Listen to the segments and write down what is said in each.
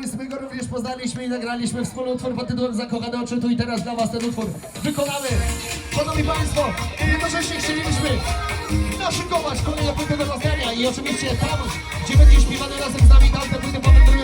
Boys, my go również poznaliśmy i nagraliśmy wspólny utwór pod tytułem Zakochane oczy. Tu i teraz dla was ten utwór wykonamy. Szanowni Państwo, jednocześnie chcielibyśmy naszykować kolejne płyty do rozdania i oczywiście tam, gdzie będzie śpiewany razem z nami, tam te płyty powędrują,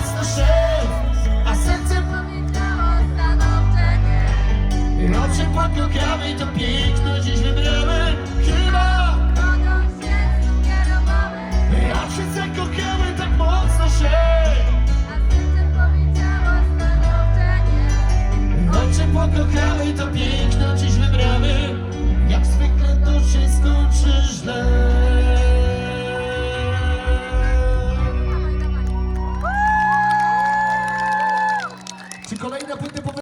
mocno się A serce pomigdało na dobrze nie I oczy pokrokały to piękno dziś wybrałem. Chyba Mogą się skierowały. A wszyscy kochamy tak mocno się A serce powiedziało stanowcze nie Oczy pokrokały to piękno